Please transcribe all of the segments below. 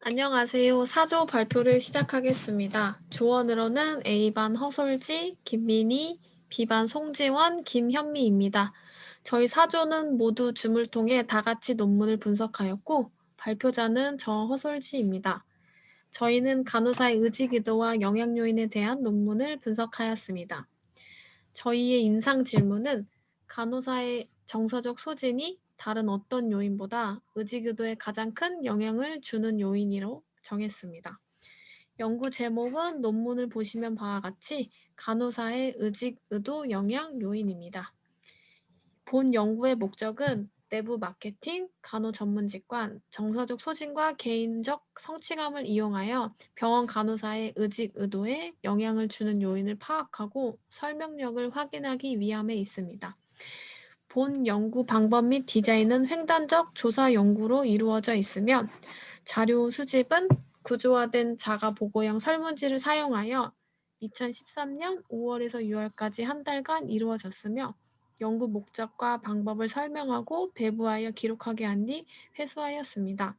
안녕하세요. 사조 발표를 시작하겠습니다. 조원으로는 A반 허솔지, 김민희, B반 송지원, 김현미입니다. 저희 사조는 모두 줌을 통해 다 같이 논문을 분석하였고 발표자는 저 허솔지입니다. 저희는 간호사의 의지기도와 영양 요인에 대한 논문을 분석하였습니다. 저희의 인상 질문은 간호사의 정서적 소진이 다른 어떤 요인보다 의지교도에 가장 큰 영향을 주는 요인으로 정했습니다. 연구 제목은 논문을 보시면 바와 같이 간호사의 의직, 의도, 영향, 요인입니다. 본 연구의 목적은 내부 마케팅, 간호 전문직관, 정서적 소진과 개인적 성취감을 이용하여 병원 간호사의 의직, 의도에 영향을 주는 요인을 파악하고 설명력을 확인하기 위함에 있습니다. 본 연구 방법 및 디자인은 횡단적 조사 연구로 이루어져 있으며 자료 수집은 구조화된 자가 보고형 설문지를 사용하여 2013년 5월에서 6월까지 한 달간 이루어졌으며 연구 목적과 방법을 설명하고 배부하여 기록하게 한 뒤 회수하였습니다.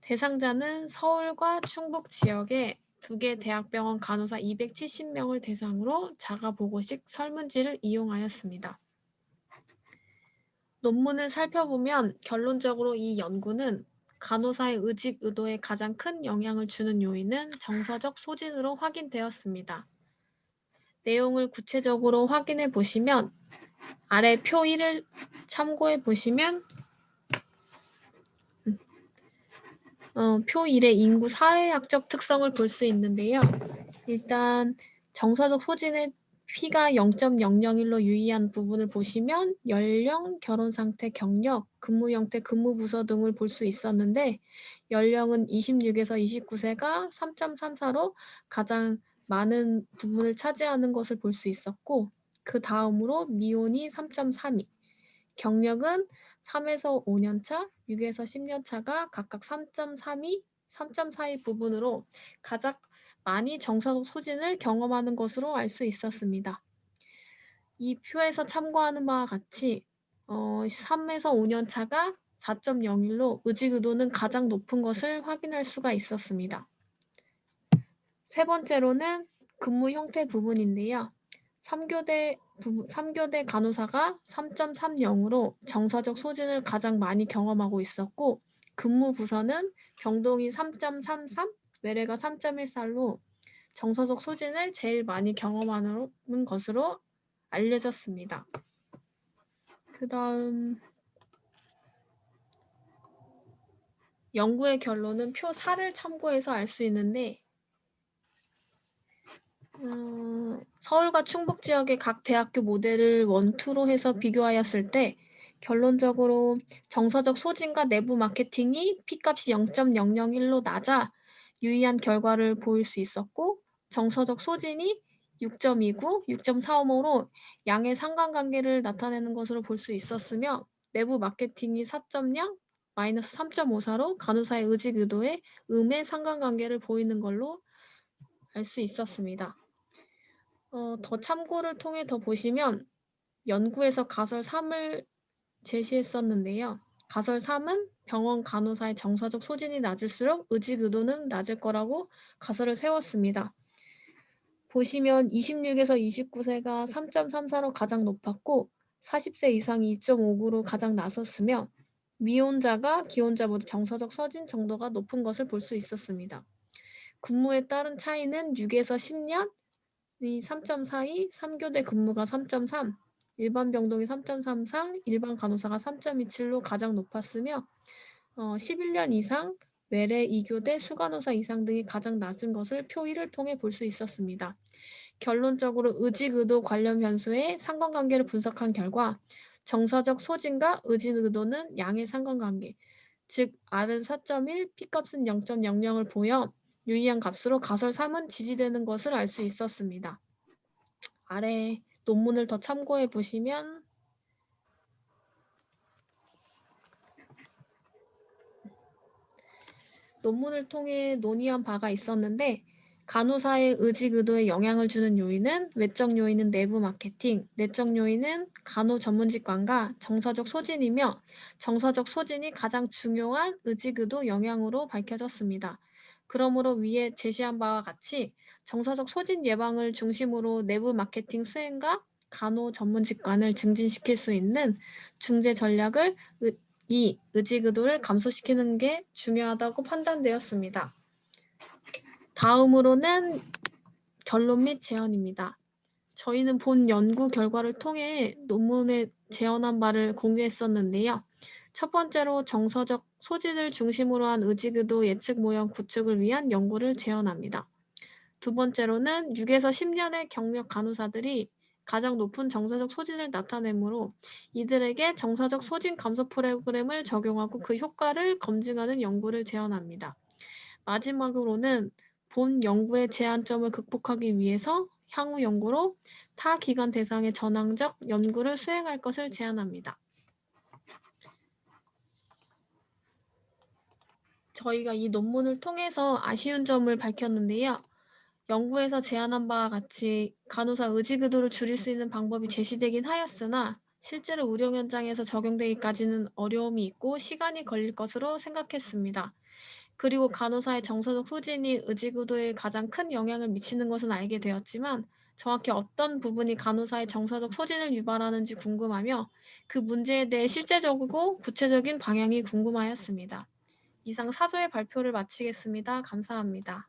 대상자는 서울과 충북 지역의 두 개 대학병원 간호사 270명을 대상으로 자가보고식 설문지를 이용하였습니다. 논문을 살펴보면 결론적으로 이 연구는 간호사의 의직 의도에 가장 큰 영향을 주는 요인은 정서적 소진으로 확인되었습니다. 내용을 구체적으로 확인해 보시면 아래 표 1을 참고해 보시면 어, 표 1의 인구 사회학적 특성을 볼 수 있는데요. 일단 정서적 소진의 P가 0.001로 유의한 부분을 보시면 연령, 결혼 상태, 경력, 근무 형태, 근무 부서 등을 볼 수 있었는데 연령은 26에서 29세가 3.34로 가장 많은 부분을 차지하는 것을 볼 수 있었고 그 다음으로 미혼이 3.32, 경력은 3에서 5년 차, 6에서 10년 차가 각각 3.32, 3.42 부분으로 가장 많이 정서적 소진을 경험하는 것으로 알 수 있었습니다. 이 표에서 참고하는 바와 같이 어, 3에서 5년 차가 4.01로 의지의도는 가장 높은 것을 확인할 수가 있었습니다. 세 번째로는 근무 형태 부분인데요. 3교대, 3교대 간호사가 3.30으로 정서적 소진을 가장 많이 경험하고 있었고 근무 부서는 병동이 3.33, 외래가 3.14로 정서적 소진을 제일 많이 경험하는 것으로 알려졌습니다. 그 다음 연구의 결론은 표 4를 참고해서 알 수 있는데 어, 서울과 충북 지역의 각 대학교 모델을 원투로 해서 비교하였을 때 결론적으로 정서적 소진과 내부 마케팅이 P값이 0.001로 낮아 유의한 결과를 보일 수 있었고 정서적 소진이 6.29, 6.45로 양의 상관관계를 나타내는 것으로 볼 수 있었으며 내부 마케팅이 4.0, 마이너스 3.54로 간호사의 의직 의도에 음의 상관관계를 보이는 걸로 알 수 있었습니다. 어, 더 참고를 통해 더 보시면 연구에서 가설 3을 제시했었는데요. 가설 3은 병원 간호사의 정서적 소진이 낮을수록 의직 의도는 낮을 거라고 가설을 세웠습니다. 보시면 26에서 29세가 3.34로 가장 높았고 40세 이상이 2.59로 가장 낮았으며 미혼자가 기혼자보다 정서적 서진 정도가 높은 것을 볼 수 있었습니다. 근무에 따른 차이는 6에서 10년 이 3.42, 3교대 근무가 3.3, 일반 병동이 3.33, 일반 간호사가 3.27로 가장 높았으며 어, 11년 이상 외래 2교대 수간호사 이상 등이 가장 낮은 것을 표 1을 통해 볼 수 있었습니다. 결론적으로 의직 의도 관련 변수의 상관관계를 분석한 결과 정서적 소진과 의직 의도는 양의 상관관계, 즉 R은 4.1, P값은 0.00을 보여 유의한 값으로 가설 3은 지지되는 것을 알 수 있었습니다. 아래 논문을 더 참고해 보시면 논문을 통해 논의한 바가 있었는데 간호사의 의지 의도에 영향을 주는 요인은 외적 요인은 내부 마케팅, 내적 요인은 간호 전문직관과 정서적 소진이며 정서적 소진이 가장 중요한 의지 의도 영향으로 밝혀졌습니다. 그러므로 위에 제시한 바와 같이 정서적 소진 예방을 중심으로 내부 마케팅 수행과 간호 전문 직관을 증진시킬 수 있는 중재 전략을 의- 이 의지 의도를 감소시키는 게 중요하다고 판단되었습니다. 다음으로는 결론 및 제언입니다. 저희는 본 연구 결과를 통해 논문에 제언한 바를 공유했었는데요. 첫 번째로 정서적 소진을 중심으로 한 의지그도 예측 모형 구축을 위한 연구를 제언합니다. 두 번째로는 6에서 10년의 경력 간호사들이 가장 높은 정서적 소진을 나타내므로 이들에게 정서적 소진 감소 프로그램을 적용하고 그 효과를 검증하는 연구를 제언합니다. 마지막으로는 본 연구의 제한점을 극복하기 위해서 향후 연구로 타 기관 대상의 전향적 연구를 수행할 것을 제안합니다. 저희가 이 논문을 통해서 아쉬운 점을 밝혔는데요. 연구에서 제안한 바와 같이 간호사 의지그도를 줄일 수 있는 방법이 제시되긴 하였으나 실제로 의료 현장에서 적용되기까지는 어려움이 있고 시간이 걸릴 것으로 생각했습니다. 그리고 간호사의 정서적 소진이 의지구도에 가장 큰 영향을 미치는 것은 알게 되었지만 정확히 어떤 부분이 간호사의 정서적 소진을 유발하는지 궁금하며 그 문제에 대해 실제적이고 구체적인 방향이 궁금하였습니다. 이상 사조의 발표를 마치겠습니다. 감사합니다.